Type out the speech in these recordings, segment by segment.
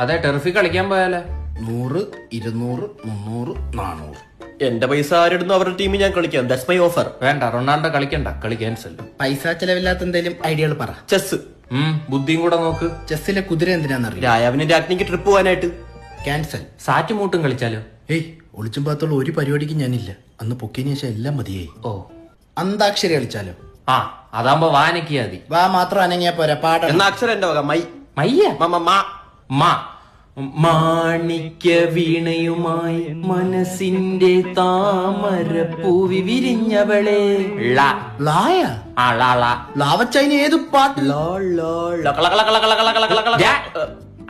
അതെ ടെർഫി കളിക്കാൻ പോയാലേ? നൂറ് ഇരുന്നൂറ് മുന്നൂറ് നാനൂറ്. എന്റെ പൈസ ആരിടുന്നു അവരുടെ ടീമിൽ ഞാൻ കളിക്കാം. ദാറ്റ്സ് മൈ ഓഫർ വേണ്ട റൊണാൾഡോ കളിക്കണ്ട. കളി ക്യാൻസൽ പൈസ ചെലവില്ലാത്ത എന്തെങ്കിലും ഐഡിയകൾ പറ. ചെസ് ഉം ബുദ്ധിയും കൂടെ നോക്ക്. ചെസ്സിലെ കുതിര എന്തിനാന്നറിയില്ല രായാവിന് രാജ്ഞിക്ക് ട്രിപ്പ് പോകാനായിട്ട് ക്യാൻസൽ സാറ്റ് മൂട്ടും കളിച്ചാലോ? ഏയ് ഒളിച്ചും പാത്തുള്ള ഒരു പരിപാടിക്ക് ഞാനില്ല. അന്ന് പൊക്കിയതിനു ശേഷം എല്ലാം മതിയായി. ഓ. അന്താക്ഷരി കളിച്ചാലോ? ആ അതാകുമ്പോ വാനക്കിയാ മതി. വാ മാത്രം അനങ്ങിയാ പോരാ. പാട എന്ന അക്ഷരം എന്റെ വക? മൈ. മയ്യ? മമ മാ. മാണിക്യ വീണയുമായി മനസ്സിന്റെ താമരപ്പൂവി വിരിഞ്ഞവളെ. ലായ ആ ഏത് പാട്ട്?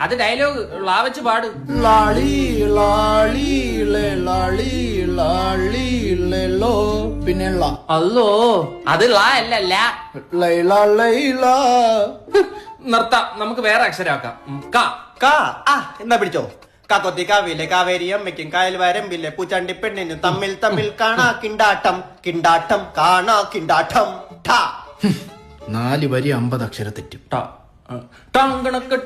അത് ഡയലോഗ് ലാവച്ച് പാട്. ലാളി ലാളി ലാളി ലാളി ലോ പിന്നെ അല്ലോ അത് ലാ അല്ല ലൈ. ലൈല നിർത്താം. നമുക്ക് വേറെ അക്ഷരാക്കാം ഉം, ക. കാ. ആ എന്നാ പിടിച്ചോ. കാക്കൊത്തി കാവിലെ കാവേരി അമ്മയ്ക്കും കായൽ വരമ്പിലെ പൂച്ചാണ്ടി പെണ്ണിനും തമ്മിൽ തമ്മിൽ കാണാ കിണ്ടാട്ടം. കിണ്ടാട്ടം കാണാ കിണ്ടാട്ടം. ഠാ. നാല് വരി അമ്പത് അക്ഷര തെറ്റും. ട.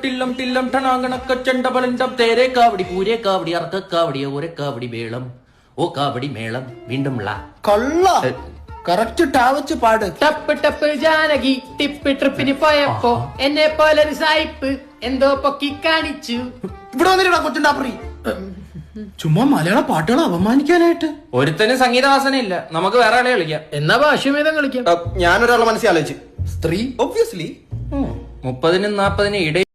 ടില്ലം ടില്ലം ടണാങ്കണക്ക ചെണ്ടപലണ്ടം തേരെ കാവടി പൂരെ കാവടി അറക്ക കാവടി ഓരെ കാവടി മേളം. ഓ കാവടി മേളം. വീണ്ടും ള. കള്ള. കറക്റ്റ് ടാവച്ച് പാട്. ടപ്പ് ടപ്പ് ജാനകി ടിപ്പ് ട്രിപ്പിന് പോയപ്പോ എന്നെ പോലൊരു സായിപ്പ് എന്തോ പൊക്കി കാണിച്ചു. ഇവിടെ വന്നിട്ടാ കൊച്ചുണ്ടാപ്പറി ചുമ്മാ മലയാള പാട്ടുകൾ അപമാനിക്കാനായിട്ട്. ഒരുത്തനും സംഗീതവാസന ഇല്ല നമുക്ക് വേറെ ആളെ കളിക്കാം എന്നാ ഭാഷ്യമേതം കളിക്കാം? ഞാനൊരാളെ മനസ്സിലാലോചിച്ചു സ്ത്രീ? ഒബ്വിയസ്ലി മുപ്പതിനും നാപ്പതിനും ഇടയിൽ